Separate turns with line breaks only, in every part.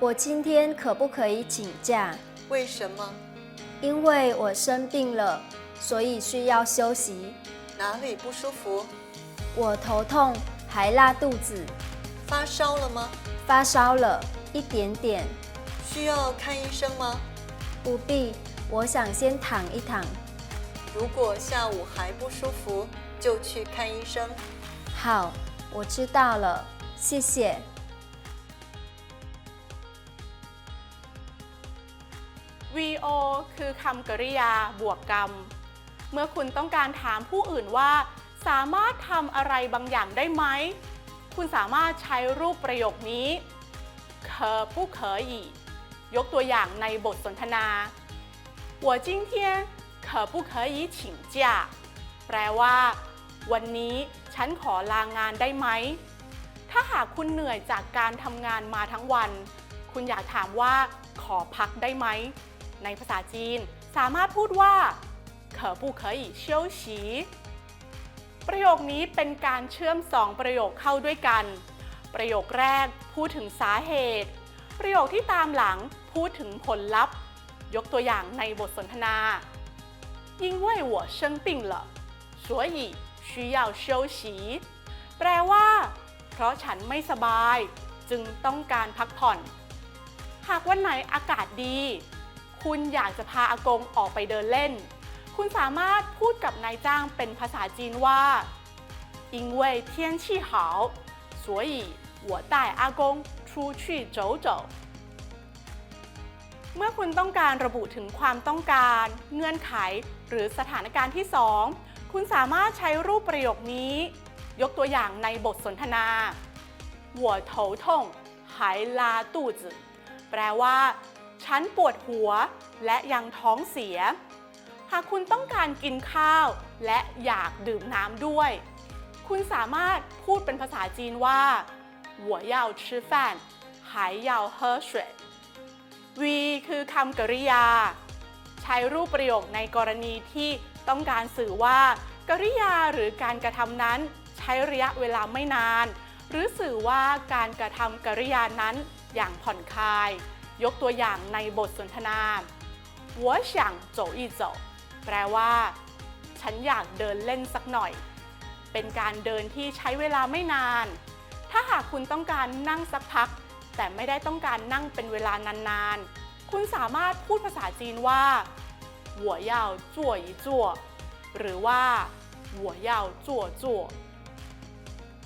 我今天可不可以请假？
为什么？
因为我生病了，所以需要休息。
哪里不舒服？
我头痛，还拉肚子，
发烧了吗？
发烧了一点点。
需要看医生吗？
不必，我想先躺一躺。
如果下午还不舒服，就去看医生。
好，我知道了，谢谢。
VO คือคำกริยาบวกกรรม เมื่อคุณต้องการถามผู้อื่นว่า สามารถทำอะไรบางอย่างได้ไหม คุณสามารถใช้รูปประโยคนี้可不可以ยกตัวอย่างในบทสนทนา我今天可不可以请假แปลว่า วันนี้ฉันขอลางานได้ไหม ถ้าหากคุณเหนื่อยจากการทำงานมาทั้งวัน คุณอยากถามว่า ขอพักได้ไหม ในภาษาจีน สามารถพูดว่า可不可以休息ประโยคนี้เป็นการเชื่อมสองประโยคเข้าด้วยกัน ประโยคแรกพูดถึงสาเหตุ ประโยคที่ตามหลังพูดถึงผลลัพธ์ ยกตัวอย่างในบทสนทนา因为我生病了所以需要休息แปลว่า เพราะฉันไม่สบาย จึงต้องการพักผ่อน หากวันไหนอากาศดี คุณอยากจะพาอากงออกไปเดินเล่น คุณสามารถพูดกับนายจ้างเป็นภาษาจีนว่า因为天气好所以我带阿公出去走走เมื่อคุณต้องการระบุถึงความต้องการ เงื่อนไข หรือสถานการณ์ที่ 2 คุณสามารถใช้รูปประโยคนี้ ยกตัวอย่างในบทสนทนา我头痛还拉肚子แปลว่า ฉันปวดหัว และยังท้องเสีย หากคุณต้องการกินข้าวและอยากดื่มน้ำด้วย คุณสามารถพูดเป็นภาษาจีนว่า我要吃饭还要喝水。V คือคำกริยา ใช้รูปประโยคในกรณีที่ต้องการสื่อว่า กริยาหรือการกระทำนั้น ใช้ระยะเวลาไม่นาน หรือสื่อว่าการกระทำกริยานั้นอย่างผ่อนคลาย ยกตัวอย่างในบทสนทนา我想走一走แปลว่า ฉันอยากเดินเล่นสักหน่อย เป็นการเดินที่ใช้เวลาไม่นาน ถ้าหากคุณต้องการนั่งสักพัก แต่ไม่ได้ต้องการนั่งเป็นเวลานานๆ คุณสามารถพูดภาษาจีนว่า我要坐一坐หรือว่า我要坐坐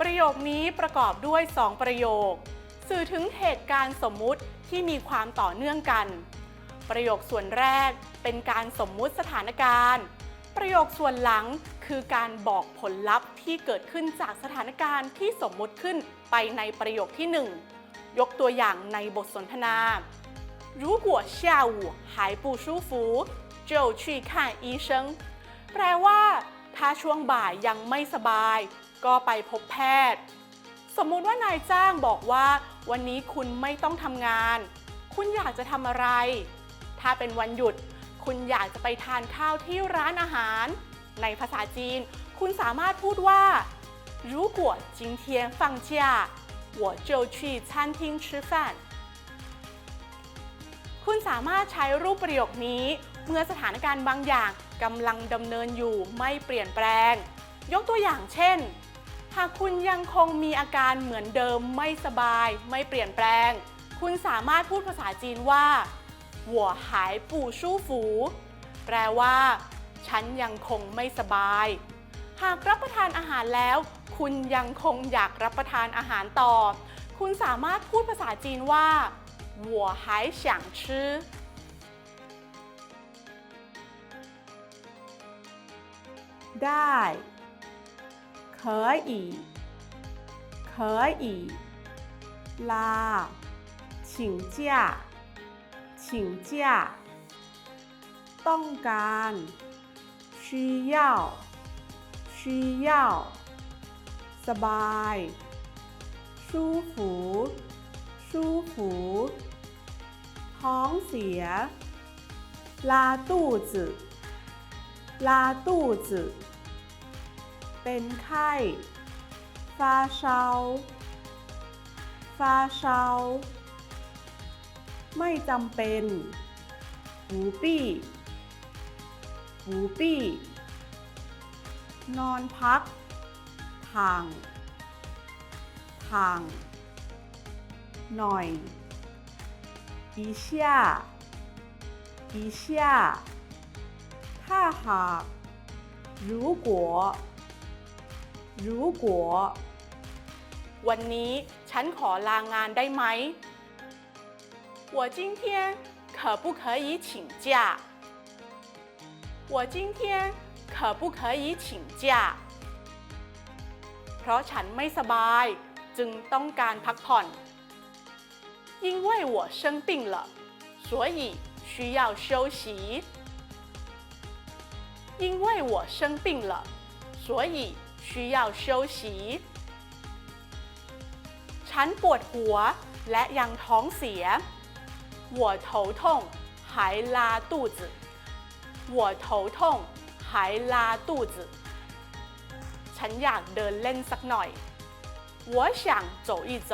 ประโยคนี้ประกอบด้วย 2 ประโยค สื่อถึงเหตุการณ์สมมุติ ที่มีความต่อเนื่องกัน ประโยคส่วนแรกเป็นการสมมุติสถานการณ์ ประโยคส่วนหลังคือการบอกผลลัพธ์ที่เกิดขึ้นจากสถานการณ์ที่สมมุติขึ้นไปในประโยคที่ 1 ยกตัวอย่างในบทสนทนา如果下午还不舒服就去看医生แปลว่า ถ้าช่วงบ่ายยังไม่สบาย ก็ไปพบแพทย์ สมมุติว่านายจ้างบอกว่า วันนี้คุณไม่ต้องทำงาน คุณอยากจะทำอะไร ถ้าเป็นวันหยุด คุณอยากจะไปทานข้าวที่ร้านอาหาร ในภาษาจีน คุณสามารถพูดว่า如果今天放假我就去餐厅吃饭คุณสามารถใช้รูปประโยคนี้ เมื่อสถานการณ์บางอย่างกำลังดำเนินอยู่ไม่เปลี่ยนแปลง ยกตัวอย่างเช่น หากคุณยังคงมีอาการเหมือนเดิมไม่สบาย ไม่เปลี่ยนแปลง คุณสามารถพูดภาษาจีนว่าหัวหายปู่ชู่ฝู แปลว่า ฉันยังคงไม่สบาย หากรับประทานอาหารแล้ว คุณยังคงอยากรับประทานอาหารต่อ คุณสามารถพูดภาษาจีนว่าหัวหายฉางชื่อได้ 可以可以ลา请假请假ต้องการ需要需要สบาย舒服舒服ท้องเสีย拉肚子拉肚子 เป็นไข้ฟาเชาฟาเชาไม่จำเป็นหูปี้หูปี้ นอนพัก ทาง ทาง หน่อยอีเชียอีเชียถ้าหาก如果如果วันนี้ฉันขอลางานได้ไหม我今天可不可以请假我今天可不可以请假เพราะฉันไม่สบายจึงต้องการพักผ่อน因为我生病了所以需要休息因为我生病了所以 需要休息ฉันปวดหัวและยังท้องเสีย我头痛还拉肚子我头痛还拉肚子ฉันอยากเดินเล่นสักหน่อย我想走一走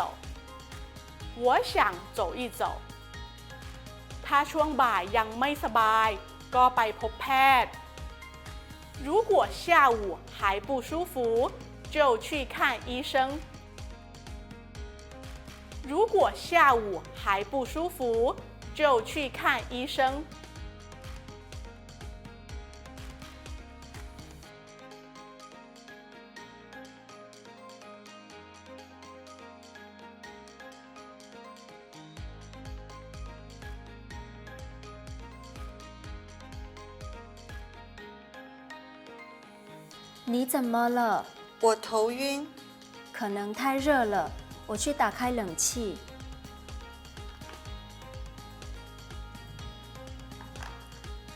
我想走一走ถ้าช่วงบ่ายยังไม่สบาย ก็ไปพบแพทย์ 如果下午还不舒服就去看医生。如果下午还不舒服就去看医生。
你怎么了？
我头晕，
可能太热了，我去打开冷气。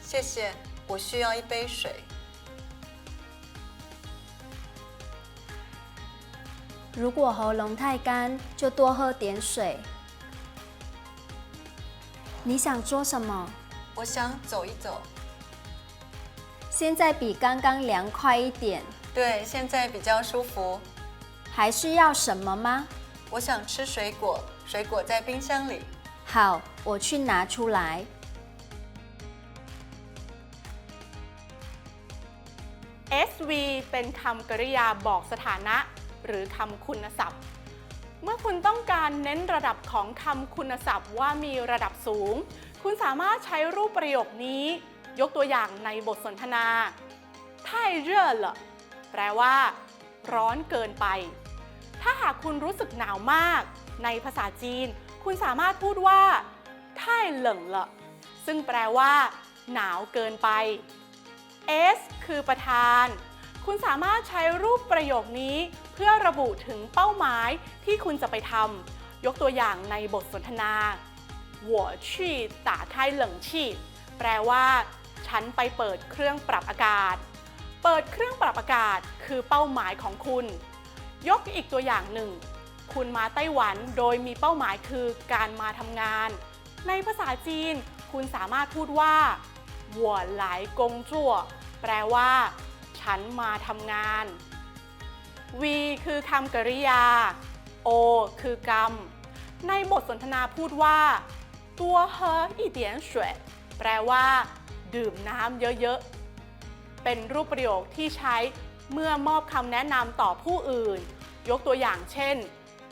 谢谢，我需要一杯水。
如果喉咙太干，就多喝点水。你想做什么？
我想走一走。
现在比刚刚凉快一点，
对，现在比较舒服。
还需要什么吗？
我想吃水果，水果在冰箱里。
好，我去拿出来。
SV เป็นคำกริยาบอกสถานะ หรือคำคุณศัพท์ เมื่อคุณต้องการเน้นระดับของคำคุณศัพท์ว่ามีระดับสูง คุณสามารถใช้รูปประโยคนี้ ยกตัวอย่างในบทสนทนา太热了แปลว่า ร้อนเกินไป ถ้าหากคุณรู้สึกหนาวมาก ในภาษาจีน คุณสามารถพูดว่า太冷了ซึ่งแปลว่า หนาวเกินไป S คือประธาน คุณสามารถใช้รูปประโยคนี้ เพื่อระบุถึงเป้าหมายที่คุณจะไปทำ ยกตัวอย่างในบทสนทนา我去打开冷气แปลว่า ฉันไปเปิดเครื่องปรับอากาศ เปิดเครื่องปรับอากาศคือเป้าหมายของคุณ ยกอีกตัวอย่างหนึ่ง คุณมาไต้หวันโดยมีเป้าหมายคือการมาทำงาน ในภาษาจีน คุณสามารถพูดว่าหวัวหลายกงจั่วแปลว่า ฉันมาทำงาน V คือคำกริยา O คือกรรม ในบทสนทนาพูดว่าตัวเฮออีเดียนสวยแปลว่า ดื่มน้ำเยอะๆ เป็นรูปประโยคที่ใช้เมื่อมอบคำแนะนำต่อผู้อื่น ยกตัวอย่างเช่น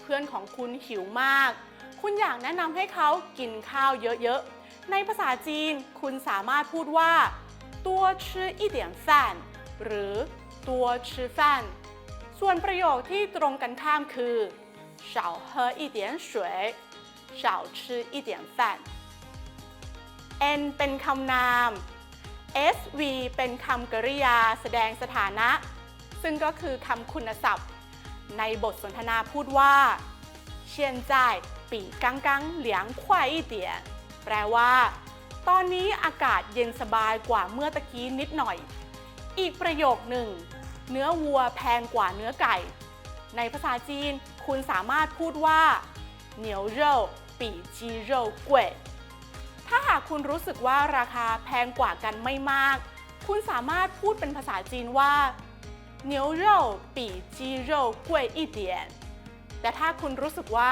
เพื่อนของคุณหิวมาก คุณอยากแนะนำให้เขากินข้าวเยอะๆ ในภาษาจีน คุณสามารถพูดว่าตัวชื่อ一点饭หรือตัวชื่อ饭ส่วนประโยคที่ตรงกันข้ามคือ少喝一点水少吃一点饭 n เป็นคำนาม sv เป็นคำกริยาแสดงสถานะ ซึ่งก็คือคำคุณศัพท์ ในบทสนทนาพูดว่าเชียนจ่ายปีกังกังเหลียงควายเตียแปลว่า ตอนนี้อากาศเย็นสบายกว่าเมื่อตะกี้นิดหน่อย อีกประโยคหนึ่ง เนื้อวัวแพงกว่าเนื้อไก่ ในภาษาจีนคุณสามารถพูดว่าเหนียวเร่ปีจีเร่ากวย ถ้าหากคุณรู้สึกว่าราคาแพงกว่ากันไม่มาก คุณสามารถพูดเป็นภาษาจีนว่า牛肉比鸡肉贵一点แต่ถ้าคุณรู้สึกว่า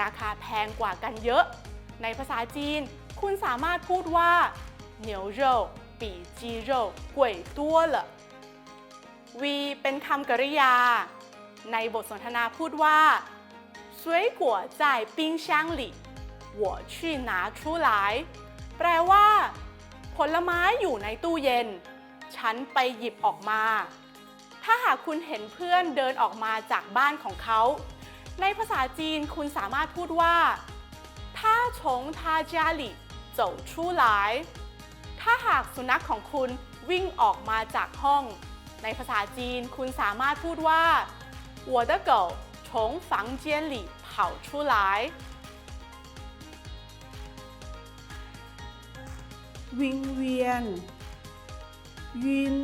ราคาแพงกว่ากันเยอะ ในภาษาจีน คุณสามารถพูดว่าเหนียว肉比鸡肉贵多了 V เป็นคำกริยา ในบทสนทนาพูดว่า水果在冰箱里 我去拿出来แปลว่า ผลไม้อยู่ในตู้เย็น ฉันไปหยิบออกมา ถ้าหากคุณเห็นเพื่อนเดินออกมาจากบ้านของเขา ในภาษาจีนคุณสามารถพูดว่า他从他家里走出来ถ้าหากสุนัขของคุณวิ่งออกมาจากห้อง ในภาษาจีนคุณสามารถพูดว่า我的狗从房间里跑出来 วิงเวียนวิน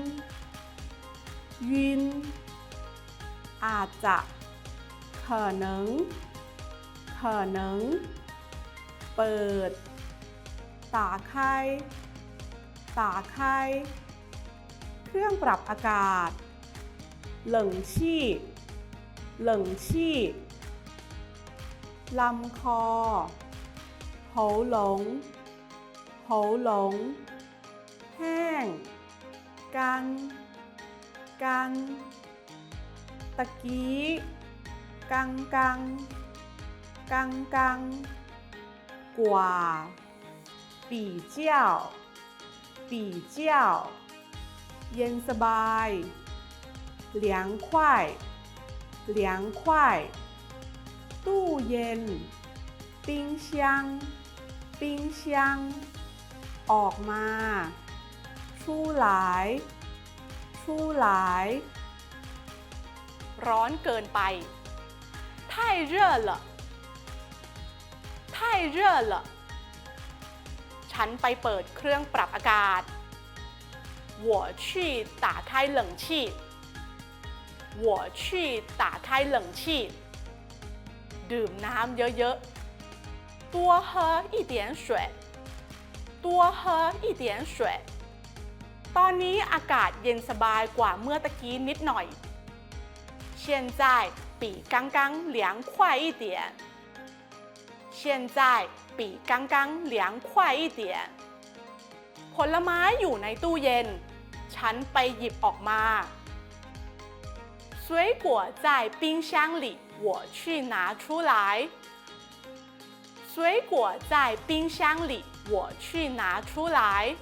วิน อาจจะ可能可能เปิด打开打开เครื่องปรับอากาศ冷气冷气ลำคอ 喉咙喉咙แห้ง กัน กัน ตะกี้ กังกัง กังกัง กว่า ปีเจ้า ปีเจ้า เย็นสบาย凉快凉快ตู้เย็น ปิ้ง香ปิ้ง香 ออกมา出来出来ร้อนเกินไป太热了太热了ฉันไปเปิดเครื่องปรับอากาศ我去打开冷气我去打开冷气ดื่มน้ำเยอะๆ多喝一点水 多喝一点水ตอนนี้อากาศเย็นสบายกว่าเมื่อตะกี้นิดหน่อย现在比刚刚凉快一点现在比刚刚凉快一点ผลไม้อยู่ในตู้เย็น ฉันไปหยิบออกมา水果在冰箱里我去拿出来 水果在冰箱里我去拿出来。